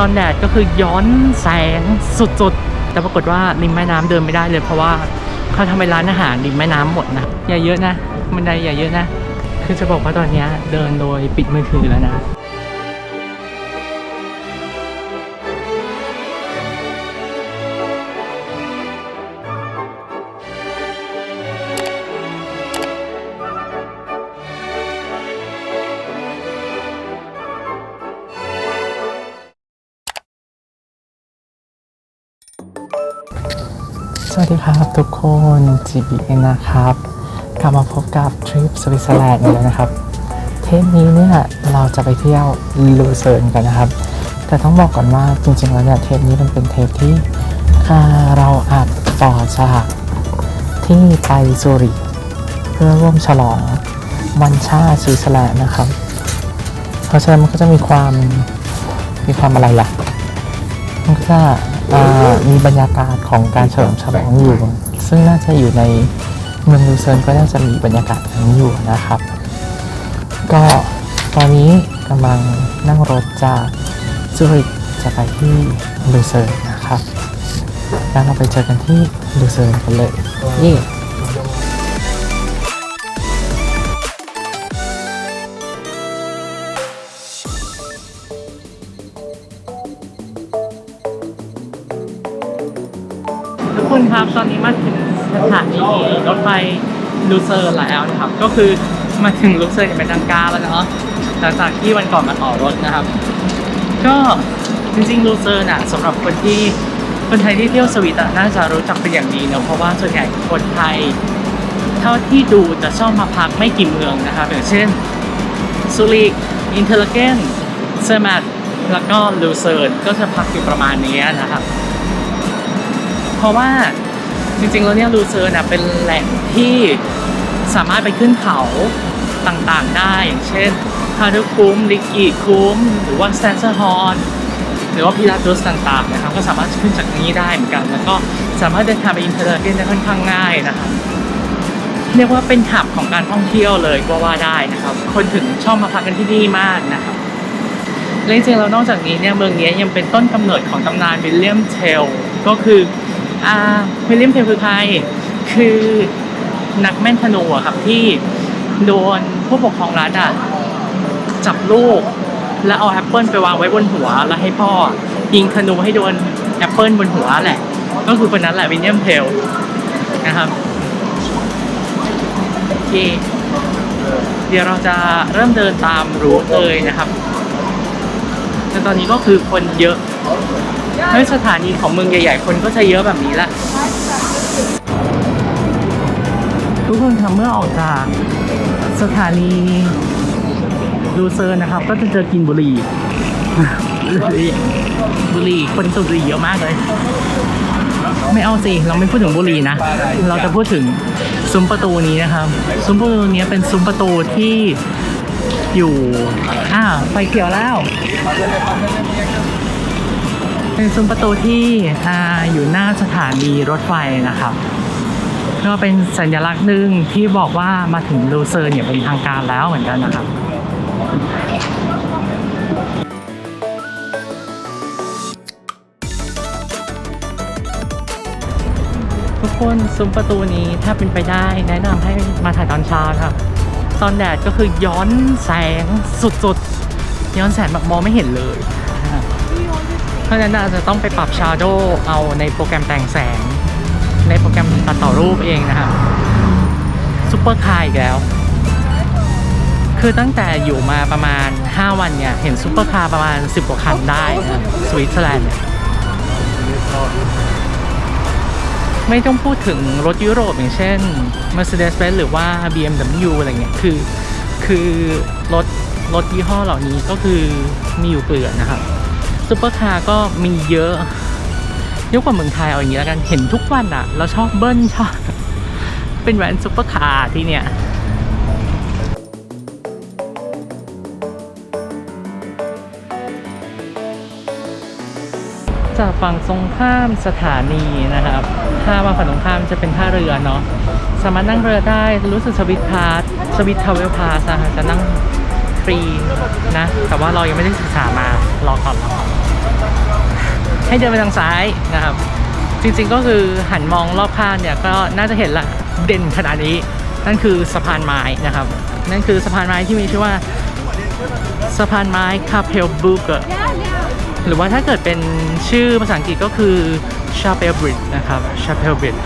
ตอนแดดก็คือย้อนแสงสุดๆ แต่ปรากฏว่าริมแม่น้ำเดินไม่ได้เลยเพราะว่าเขาทำเป็นร้านอาหารริมแม่น้ำหมดนะอย่าเยอะนะมันไดอย่าเยอะนะ คือจะบอกว่าตอนนี้เดินโดยปิดมือถือแล้วนะ ดีครับทุกคน GBN นะครับกลับมาพบกับทริปสวิตเซอร์แลนด์อีกแล้วนะครับ เทปนี้เนี่ยเราจะไปเที่ยวลูเซิร์นกันนะครับ แต่ต้องบอกก่อนว่าจริงๆแล้วเนี่ยเทปนี้มันเป็นเทปที่เราอัดต่อจากที่ไปซูริเพื่อร่วมฉลองวันชาสวิตเซอร์แลนด์นะครับ เพราะฉะนั้นมันก็จะมีความมีความอะไรล่ะ มันก็จะ อ่ามีบรรยากาศของการเฉลิมฉลองอยู่ ซึ่งน่าจะอยู่ในเมืองลูเซิร์นก็น่าจะมีบรรยากาศนั้นี้อยู่นะครับ ก็ตอนนี้กำลังนั่งรถจากซูริกจะไปที่ลูเซิร์นนะครับ แล้วเราไปเจอกันที่ลูเซิร์นกันเลยเย่ ลูเซิร์แล้วนะครับ ก็คือมาถึงลูเซิร์นอย่างเป็นทางการแล้วเนาะหลังจากที่วันก่อนมาต่อรถนะครับ ก็จริงๆลูเซิร์นอะสำหรับคนที่คนไทยที่เที่ยวสวิตอะน่าจะรู้จักเป็นอย่างดีเนอะเพราะว่าส่วนใหญ่คนไทย เท่าที่ดูจะชอบมาพักไม่กี่เมืองนะครับอย่างเช่นซูริกอินเทอร์เกนเซอร์แมทแล้วก็ลูเซิร์นก็จะพักอยู่ประมาณนี้นะครับ เพราะว่า จริงๆแล้วเนี่ยลูเซิร์นะเป็นแหล่งที่สามารถไปขึ้นเขาต่างๆได้ อย่างเช่นฮารุคุ้มลิกิคุ้ม หรือว่าสแตนเซอร์ฮอนหรือว่าพิลาตุสต่างๆนะครับก็สามารถขึ้นจากนี้ได้เหมือนกัน แล้วก็สามารถเดินทางไปอินเทอร์เกนได้ค่อนข้างง่ายนะครับเรียกว่าเป็นหับของการท่องเที่ยวเลยก็ว่าได้นะครับ คนถึงชอบมาพักกันที่นี่มากนะครับและจริงๆแล้วนอกจากนี้เนี่ยเมืองนี้ยังเป็นต้นกำเนิดของตำนานวิลเลียมเทลก็คือ อ่าวิลเลียมเทลคือใครคือนักแม่นธนูอะครับที่โดนผู้ปกครองรัฐอะจับลูก แล้วเอาแอปเปิลไปวางไว้บนหัว แล้วให้พ่อยิงธนูให้โดนแอปเปิลบนหัวแหละ ก็คือคนนั้นแหละวิลเลียมเทลนะครับโอเคเดี๋ยวเราจะเริ่มเดินตามรูทเลยนะครับแต่ตอนนี้ก็คือคนเยอะ ในสถานีของเมืองใหญ่ ๆ คนก็จะเยอะแบบนี้แหละทุกคนคะเมื่อออกจากสถานีลูเซิร์นะครับ ก็จะเจอกินบุรีบุหรี่บุหรี่คนสูบบุหรี่เยอะมากเลย ไม่เอาสิเราไม่พูดถึงบุหรี่นะ เราจะพูดถึงซุ้มประตูนี้นะครับ ซุ้มประตูนี้เป็นซุ้มประตูที่อยู่ อ่าไฟเขียวแล้ว เป็นซุ้มประตูที่ออยู่หน้าสถานีรถไฟนะครับก็เป็นสัญลักษณ์หนึ่งที่บอกว่ามาถึงลูเซิร์เนี่ยเป็นทางการแล้วเหมือนกันนะครับทุกคนซุ้มประตูนี้ถ้าเป็นไปได้แนะนำให้มาถ่ายตอนเช้าครับ ตอนแดดก็คือย้อนแสงสุดๆ ย้อนแสงแบบมองไม่เห็นเลยนะ ราะฉะนั้นอาจจะต้องไปปรับชาร์โดเอาในโปรแกรมแต่งแสง ในโปรแกรมตัดต่อรูปเองนะครับซุปเปอร์คาร์อีกแล้ว คือตั้งแต่อยู่มาประมาณ 5 วันเนี่ย เห็นซุปเปอร์คาร์ประมาณ 10 กว่าคันได้นะสวิตเซอร์แลนด์ไม่ต้องพูดถึงรถยุโรปอย่างเช่น Mercedes-Benz หรือว่า BMW อะไรเงี้ย คือ คือรถรถยี่ห้อเหล่านี้ก็คือมีอยู่เกลือนะครับ ซูเปอร์คาร์ก็มีเยอะเยอะกว่าเมืองไทยเอาอย่างนี้แล้วกันเห็นทุกวันอะเราชอบเบิ้ลชอบเป็นแบรนด์ซูเปอร์คาร์ที่เนี่ยจากฝั่งตรงข้ามสถานีนะครับ ถ้ามาฝั่งตรงข้ามจะเป็นท่าเรือเนาะ สามารถนั่งเรือได้ รู้สึกสวิตพาสสวิตทาวเวลพาสจะนั่งฟรีนะ แต่ว่าเรายังไม่ได้ศึกษามารอก่อนรอก่อน ให้เดินไปทางซ้ายนะครับ จริงๆก็คือหันมองรอบข้างเนี่ยก็น่าจะเห็นละเด่นขนาดนี้ นั่นคือสะพานไม้นะครับ นั่นคือสะพานไม้ที่มีชื่อว่าสะพานไม้คาเพลบูเกอร์หรือว่าถ้าเกิดเป็นชื่อภาษาอังกฤษก็คือชาเปลบริดนะครับชาเปลบริด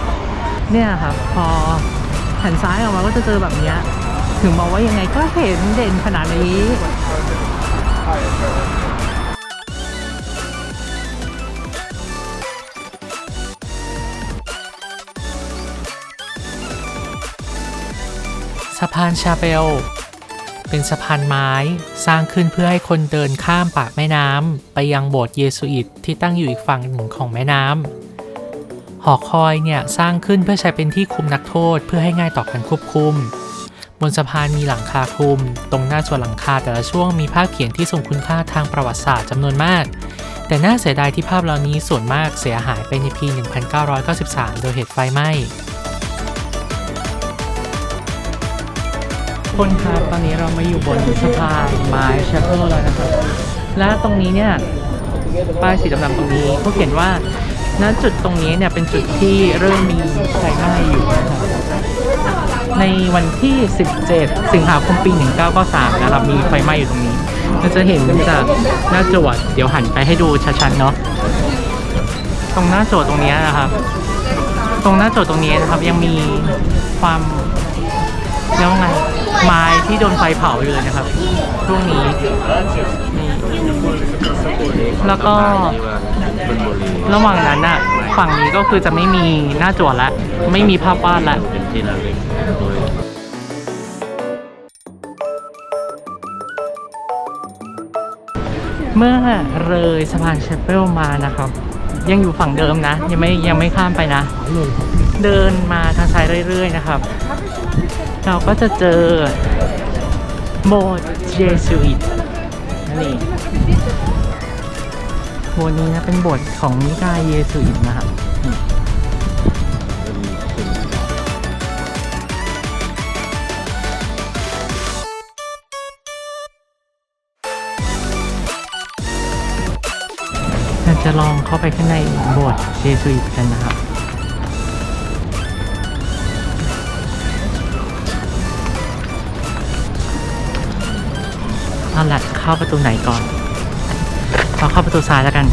เนี่ยครับพอหันซ้ายออกมาก็จะเจอแบบนี้ถึงบอกว่ายังไงก็เห็นเด่นขนาดนี้ะพานชาเปลเป็นสะพานไม้สร้างขึ้นเพื่อให้คนเดินข้ามปากแม่น้ำไปยังโบสถ์เยซูอิตที่ตั้งอยู่อีกฝั่งหนึ่งของแม่น้ำหอคอยเนี่ยสร้างขึ้นเพื่อใช้เป็นที่คุมนักโทษเพื่อให้ง่ายต่อการควบคุม บนสะพานมีหลังคาคลุม ตรงหน้าส่วนหลังคาแต่ละช่วงมีภาพเขียนที่ทรงคุณค่าทางประวัติศาสตร์จำนวนมากแต่น่าเสียดายที่ภาพเหล่านี้ส่วนมากเสียหายไปในปี 1993 โดยเหตุไฟไหม้ คนครับตอนนี้เรามาอยู่บนสะพานไม้แชเปิลแล้วนะครับ และตรงนี้เนี่ยป้ายสีดำๆตรงนี้เขาเขียนว่าณจุดตรงนี้เนี่ยเป็นจุดที่เริ่มมีไฟไหม้อยู่นะครับในวันที่ 17 สิงหาคมปี 1993 นะครับ มีไฟไหม้อยู่ตรงนี้เราจะเห็นจากหน้าจวดเดี๋ยวหันไปให้ดูชัดๆเนาะตรงหน้าโจทย์ตรงนี้นะครับ ตรงหน้าโจทย์ตรงนี้นะครับยังมีความเรียกว่าไง ไม้ที่โดนไฟเผาอยู่เลยนะครับช่วงนี้นี่แล้วก็ระหว่างนั้นอะฝั่งนี้ก็คือจะไม่มีหน้าจวดละไม่มีภาพวาดละเป็นที่ระลึกโดยเมื่อเลยสะพานเชเปิลมานะครับ ยังอยู่ฝั่งเดิมนะ ยังไม่ยังไม่ข้ามไปนะ เดินมาทางซ้ายเรื่อย ๆ นะครับ เราก็จะเจอโบสถ์เยซูอิตนั่นเองโบสถ์นี้นะเป็นโบสถ์ของนิกายเยซูอิตนะครับเราจะลองเข้าไปข้างในโบสถ์เยซูอิตกันนะครับ เอาละเข้าประตูไหนก่อนเราเข้าประตูซ้ายแล้วกัน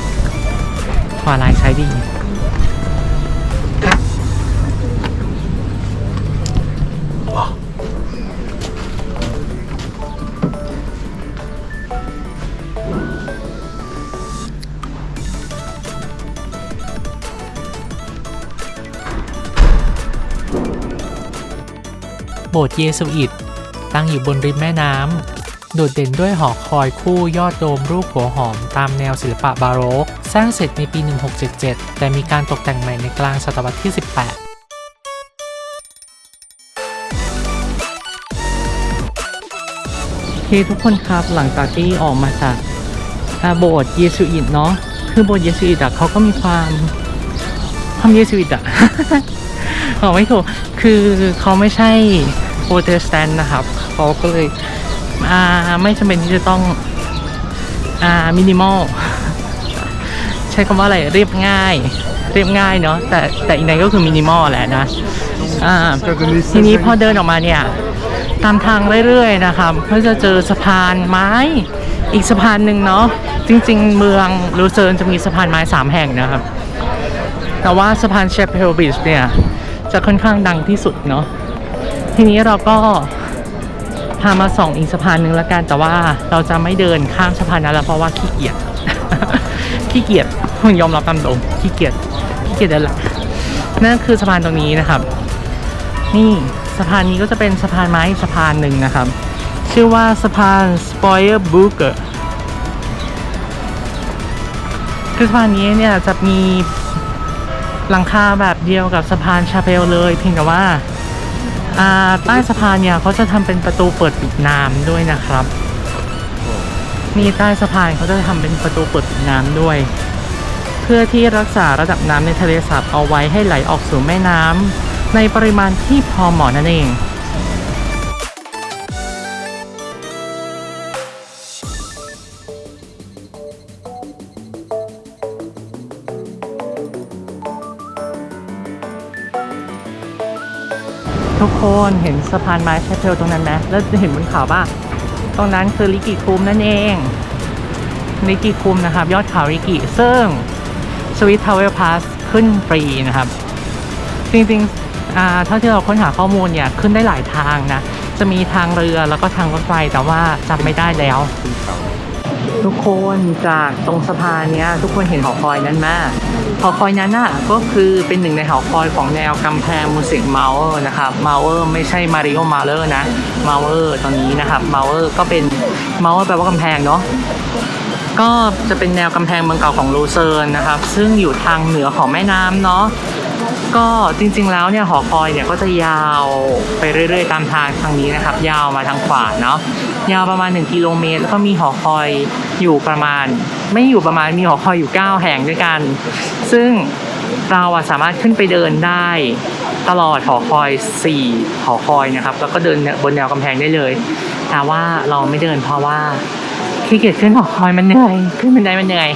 ขวาลายใช้ดี โบสถ์เยซูอิตตั้งอยู่บนริมแม่น้ำ โดดเด่นด้วยหอคอยคู่ยอดโดมรูปหัวหอมตามแนวศิลปะบาโรก สร้างเสร็จในปี 1677 แต่มีการตกแต่งใหม่ในกลางศตวรรษที่ 18เคทุกคนครับหลังจากที่ออกมาจากโบสถ์เยซูอิตเนาะคือโบสถ์เยซูอิตอะเขาก็มีความความเยซูอิตอะบอกไม่ถูกคือเขาไม่ใช่โปรเตสแตนต์นะครับเขาก็เลย อ่าไม่จำเป็นที่จะต้องอ่ามินิมอลใช้คำว่าอะไรเรียบง่าย เรียบง่ายเนาะแต่แต่อีกในก็คือมินิมอลแหละนะอ่าทีนี้พอเดินออกมาเนี่ยตามทางเรื่อยๆนะครับก็จะเจอสะพานไม้อีกสะพานหนึ่งเนาะจริง ๆ เมืองลูเซิร์นจะมีสะพานไม้สามแห่งนะครับ แต่ว่าสะพานเชปเพลบิชเนี่ยจะค่อนข้างดังที่สุดเนาะทีนี้เราก็ พามาส่องอีกสะพานหนึ่งละกัน แต่ว่าเราจะไม่เดินข้ามสะพานนั้นแล้วเพราะว่าขี้เกียจ ขี้เกียจยอมรับตามตรงขี้เกียจ ขี้เกียจเดินละนั่นคือสะพานตรงนี้นะครับ นี่สะพานนี้ก็จะเป็นสะพานไม้สะพานหนึ่งนะครับ ชื่อว่าสะพาน Spoiler b o o k e r คือสะพานนี้เนี่ยจะมีหลังคาแบบเดียวกับสะพานชาเปลเลยเพียงแต่ว่า ใต้สะพานเนี่ยเขาจะทำเป็นประตูเปิดปิดน้ำด้วยนะครับมีใต้สะพานเขาจะทำเป็นประตูเปิดปิดน้ำด้วย เพื่อที่รักษาระดับน้ำในทะเลสาบเอาไว้ให้ไหลออกสู่แม่น้ำในปริมาณที่พอเหมาะนั่นเอง คนเห็นสะพานไม้แชเทลตรงนั้นไหมแล้วเห็นบนเขาป่ะ ตรงนั้นคือริกิคุมนั่นเองริกิคุมนะครับ ยอดเขาริกิซึ่งสวิตทาวเวลพาสขึ้นฟรีนะครับ จริงๆเท่าที่เราค้นหาข้อมูลเนี่ย ขึ้นได้หลายทางนะ จะมีทางเรือแล้วก็ทางรถไฟแต่ว่าจำไม่ได้แล้ว ทุกคนจากตรงสะพานเนี้ยทุกคนเห็นหอคอยนั้นไหมหอคอยนั้นน่ะก็คือเป็นหนึ่งในหอคอยของแนวกำแพงมูสิกเมาเออร์นะครับเมาเออร์ไม่ใช่มาริโอมาเลอร์นะเมาเออร์ตอนนี้นะครับเมาเออร์ก็เป็นเมาเออร์แปลว่ากำแพงเนาะก็จะเป็นแนวกำแพงเมืองเก่าของลูเซิร์นนะครับ ซึ่งอยู่ทางเหนือของแม่น้ำเนาะก็จริงๆแล้วเนี่ยหอคอยเนี่ยก็จะยาวไปเรื่อย ๆ ตามทางทางนี้นะครับ ยาวมาทางขวาเนาะ ยาวประมาณ 1 กิโลเมตร แล้วก็มีหอคอยอยู่ประมาณ ไม่อยู่ประมาณมีหอคอยอยู่ 9 แห่งด้วยกัน ซึ่งเราอะสามารถขึ้นไปเดินได้ตลอดหอคอย 4 หอคอยนะครับ แล้วก็เดินบนแนวกำแพงได้เลย แต่ว่าเราไม่เดินเพราะว่าขี้เกียจขึ้นหอคอยมันเหนื่อย ขึ้นบันไดมันเหนื่อย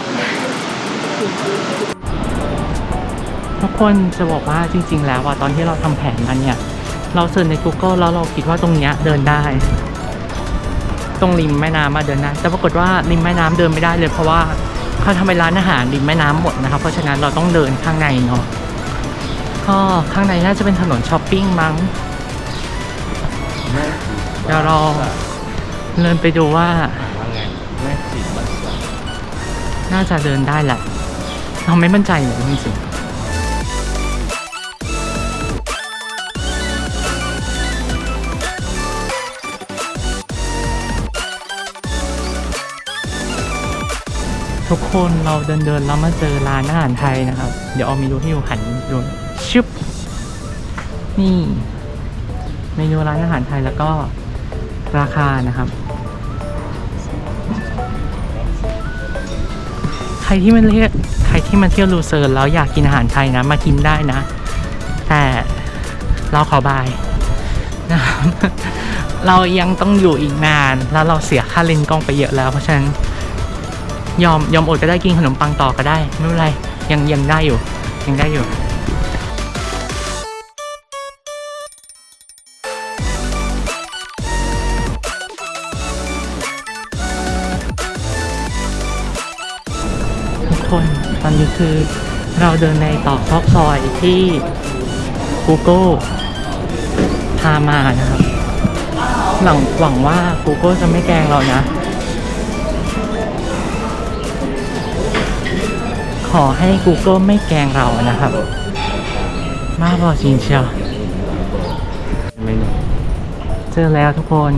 ทุกคนจะบอกว่าจริง ๆ แล้วว่าตอนที่เราทำแผนมันเนี่ย เราเสิร์ชใน Google แล้วเราคิดว่าตรงเนี้ยเดินได้ ตรงริมแม่น้ำมาเดินได้แต่ปรากฏว่าริมแม่น้ำเดินไม่ได้เลยเพราะว่าเขาทำเป็นร้านอาหารริมแม่น้ำหมดนะครับ เพราะฉะนั้นเราต้องเดินข้างในเนาะก็ข้างในน่าจะเป็นถนนช้อปปิ้งมั้งเดี๋ยวเราเดินไปดูว่าน่าจะเดินได้แหละเราไม่มั่นใจเลยจริงๆ ทุกคนเราเดินเดินแล้วมาเจอร้านอาหารไทยนะครับ เดี๋ยวเอาเมนูที่อยู่หันดูชึบนี่เมนูร้านอาหารไทยแล้วก็ราคานะครับ ใครที่มันเรียกใครที่มาเที่ยวลูเซิร์นแล้วอยากกินอาหารไทยนะ มากินได้นะ แต่เราขอบายนะครับเรายังต้องอยู่อีกนาน แล้วเราเสียค่าเลนกล้องไปเยอะแล้วเพราะฉะนั้น ยอมยอมอดก็ได้กินขนมปังต่อก็ได้ ไม่เป็นไร ยังยังได้อยู่ ยังได้อยู่ ทุกคนตอนนี้คือเราเดินในตอกซอกซอยที่ Google พามานะครับ หลังหวังว่า Google จะไม่แกล้งเรานะ อให้ Google ไม่แกงเรานะครับ มาบอจริงเชียวเจอแล้วทุกคน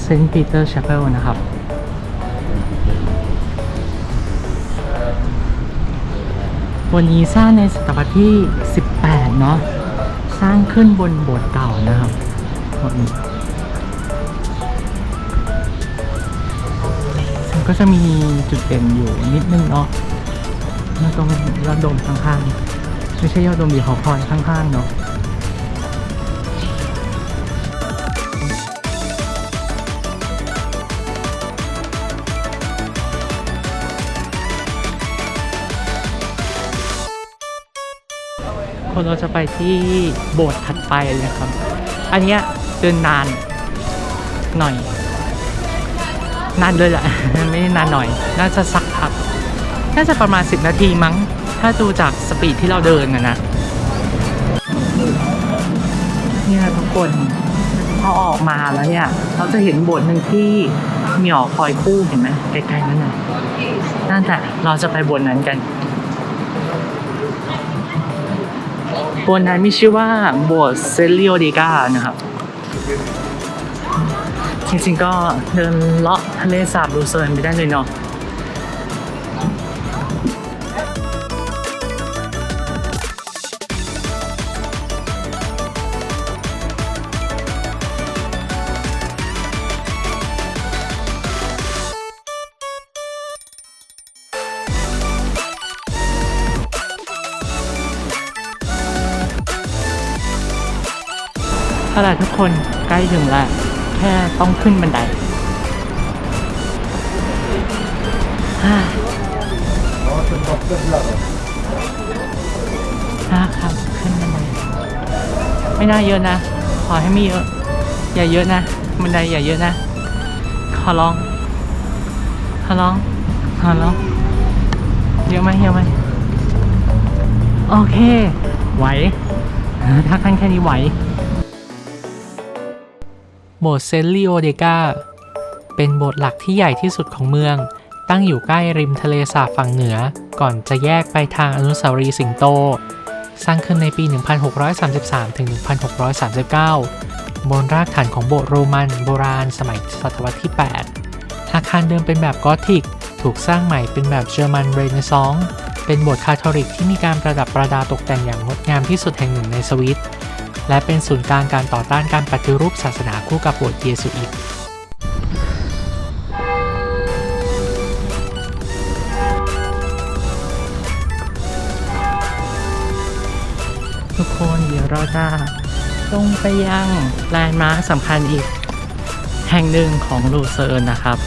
เซนต์ปีเตอร์ช p เ l ลนะครับ วันนี้สร้างในศตวรรษที่ 18 เนาะสร้างขึ้นบนโบสถ์เก่านะครับซึ่งก็จะมีจุดเด่นอยู่นิดนึงเนาะ เมื่อตรงยอดโดมข้างๆ ไม่ใช่ยอดโดมดีหอคอยข้างๆ เนาะคนเราจะไปที่โบสถ์ถัดไปเลยครับ อันนี้เดินนานหน่อย นานเลยแหละไม่ได้นานหน่อย น่าจะสักพัก น่าจะประมาณ 10 นาทีมั้ง ถ้าดูจากสปีดที่เราเดินนะนะเนี่ยทุกคนพอออกมาแล้วเนี่ย เราจะเห็นโบสถ์หนึ่งที่มีหอคอยคู่เห็นไหมไกลๆนั่นน่ะนั่นแหละเราจะไปโบสถ์นั้นกันโบสถ์นั้นมีชื่อว่าโบสถ์เซลิโอดิกานะครับจริงๆก็เดินเลาะทะเลสาบลูเซิร์นไปได้เลยเนาะ เอาล่ะทุกคนใกล้ถึงแล้ว แค่ต้องขึ้นบันไดฮ่าอ่าครับขึ้นบันไดไม่ไม่น่าเยอะนะ ขอให้ไม่เยอะ อย่าเยอะนะบันไดอย่าเยอะนะ ขอร้อง ขอร้อง ขอร้อง เยอะไหมเยอะไหมโอเค ไหว ถ้าขั้นแค่นี้ไหว โบสถ์เซนต์ลีโอเดกาเป็นโบสถ์หลักที่ใหญ่ที่สุดของเมือง ตั้งอยู่ใกล้ริมทะเลสาบฝั่งเหนือ ก่อนจะแยกไปทางอนุสาวรีย์สิงโต สร้างขึ้นในปี 1633 ถึง 1639 บนรากฐานของโบสถ์โรมันโบราณสมัยศตวรรษที่ 8 อาคารเดิมเป็นแบบกอธิก ถูกสร้างใหม่เป็นแบบเยอรมันเรเนซองส์เป็นโบสถ์คาทอลิกที่มีการประดับประดาตกแต่งอย่างงดงามที่สุดแห่งหนึ่งในสวิต และเป็นศูนย์กลางการต่อต้านการปฏิรูปศาสนาคู่กับโบสถ์เยสุอิตทุกคนเดี๋ยวเราจะลงไปยังแลนด์มาร์คสำคัญอีกแห่งหนึ่งของลูเซิร์นนะครับ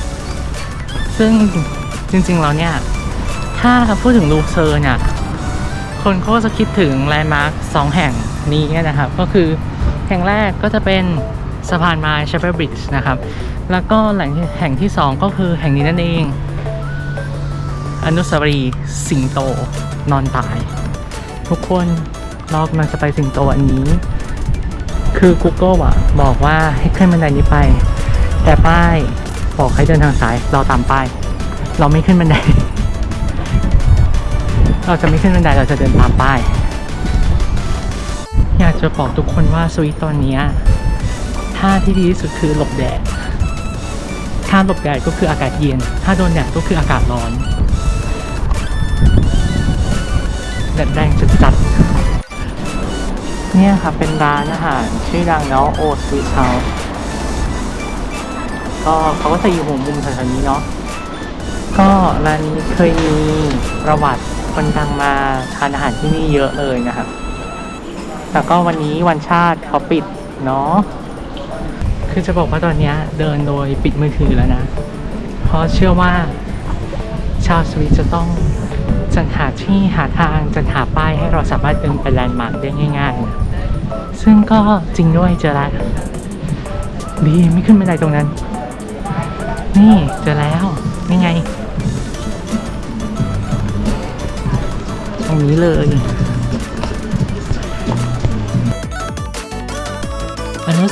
ซึ่งจริงๆแล้วเนี่ย ถ้าพูดถึงลูเซิร์นเนี่ยคนเขาก็จะคิดถึงแลนด์มาร์คสองแห่ง นี้นะครับ ก็คือแห่งแรกก็จะเป็นสะพานไม้เชฟเฟอร์บริดจ์นะครับ แล้วก็แหล่งแห่งที่สองก็คือแห่งนี้นั่นเอง อนุสาวรีย์สิงโตนอนตาย ทุกคนเรากำลังจะไปสิงโตอันนี้ คือ Google อะบอกว่าให้ขึ้นบันไดนี้ไป แต่ป้ายบอกให้เดินทางซ้าย เราตามป้าย เราไม่ขึ้นบันได เราจะไม่ขึ้นบันไดเราจะเดินตามป้าย อยากจะบอกทุกคนว่าสวิตตอนนี้ท่าที่ดีที่สุดคือหลบแดดถ้าหลบแดดก็คืออากาศเย็น ถ้าโดนแดดก็คืออากาศร้อนแดดแรงจัดๆเนี่ยครับเป็นร้านอาหารชื่อดังเนาะโอสวีทเฮาส์ก็เขาก็จะอยู่หัวมุมแถวๆนี้เนาะก็ร้านนี้เคยมีประวัติคนดังมาทานอาหารที่นี่เยอะเลยนะครับ แต่ก็วันนี้วันชาติเขาปิดเนาะคือจะบอกว่าตอนนี้เดินโดยปิดมือถือแล้วนะ เพราะเชื่อว่าชาวสวิตจะต้องจัดหาที่หาทางจัดหาป้ายให้เราสามารถเดินไปแลนด์มาร์คได้ง่ายๆนะซึ่งก็จริงด้วยเจอแล้วดีไม่ขึ้นบันไดตรงนั้น นี่เจอแล้วนี่ไงตรงนี้เลย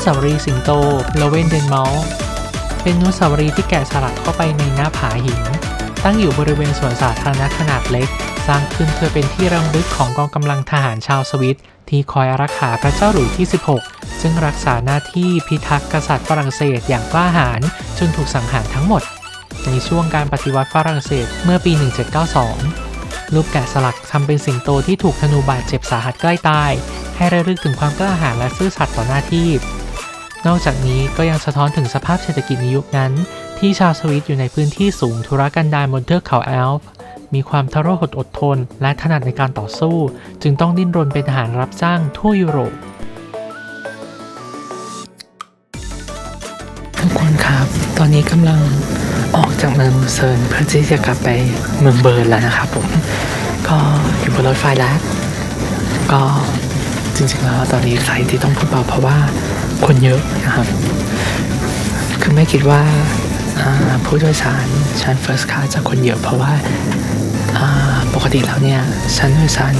สาวรีย์สิงโตโลเวนเดนเมลเป็นอนุสาวรีย์ที่แกะสลักเข้าไปในหน้าผาหิน ตั้งอยู่บริเวณสวนสาธารณะขนาดเล็ก สร้างขึ้นเพื่อเป็นที่รำลึกของกองกำลังทหารชาวสวิต ที่คอยรักษาพระเจ้าหลุยส์ที่ 16 ซึ่งรักษาหน้าที่พิทักษ์กษัตริย์ฝรั่งเศสอย่างกล้าหาญจนถูกสังหารทั้งหมด ในช่วงการปฏิวัติฝรั่งเศสเมื่อปี 1792 รูปแกะสลักทำเป็นสิงโตที่ถูกธนูบาดเจ็บสาหัสใกล้ตายให้ระลึกถึงความกล้าหาญและซื่อสัตย์ต่อหน้าที่ นอกจากนี้ก็ยังสะท้อนถึงสภาพเศรษฐกิจในยุคนั้น ที่ชาวสวิตอยู่ในพื้นที่สูงธุรกันดารบนเทือกเขาแอลป์มีความทรหดอดทน และถนัดในการต่อสู้ จึงต้องดิ้นรนเป็นทหารรับจ้างทั่วยุโรปทุกคนครับ ตอนนี้กำลังออกจากเมืองเซิร์นเพื่อที่จะกลับไปเมืองเบิร์นแล้วนะครับผม ก็อยู่บนรถไฟแล้ว ก็จริงๆแล้วตอนนี้ใครที่ต้องพูดเบาเพราะว่า คนเยอะนะครับคือไม่คิดว่าผู้โดยสารชั้น first class จะคนเยอะเพราะว่าอ่าปกติแล้วเนี่ยชั้นโดยสาร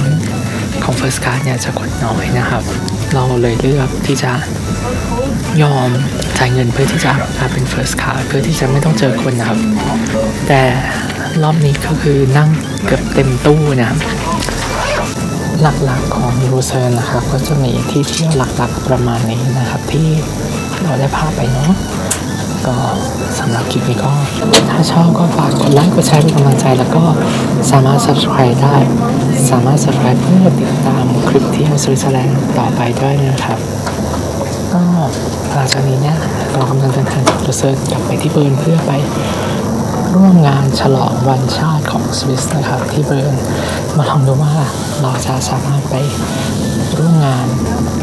ของ first class เนี่ยจะคนน้อยนะครับ เราเลยเลือกที่จะยอมจ่ายเงินเพื่อที่จะมาเป็น first class เพื่อที่จะไม่ต้องเจอคนนะครับ แต่รอบนี้ก็คือนั่งเกือบเต็มตู้นะครับ หลักๆของยูเซิร์นนะครับก็จะมีที่เที่ยวหลักๆประมาณนี้นะครับ ที่เราได้พาไปเนาะก็สำหรับคลิปนี้ก็ ถ้าชอบก็ฝากกดไลค์กดแชร์เป็นกำลังใจ แล้วก็สามารถ subscribe ได้ สามารถ subscribe เพื่อติดตามคลิปเที่ยวสวิตเซอร์แลนด์ต่อไปด้วยนะครับก็หลังจากนี้เนี่ยเรากำลังเดินทางจากลูเซิร์นกลับไปที่เบิร์นเพื่อไป ร่วมงานฉลองวันชาติของสวิสนะครับที่เบิร์นมาลองดูว่าเราจะสามารถไปร่วมงาน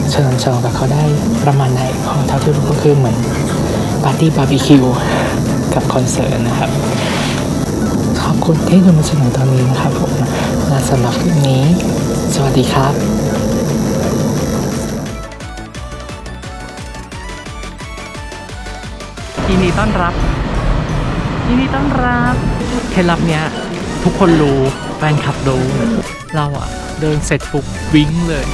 เฉลิมฉลองกับเขาได้ประมาณไหนของเท่าที่รู้ก็คือเหมือนปาร์ตี้บาร์บีคิวกับคอนเสิร์ตนะครับ ขอบคุณที่ดูมาจนถึงตอนนี้นะครับผมและสำหรับคลิปนี้ สวัสดีครับินดีต้อนรับ ยินดีต้อนรับเคล็ดลับเนี้ยทุกคนรู้แฟนคลับรู้เราอะเดินเสร็จปุ๊บวิ่งเลย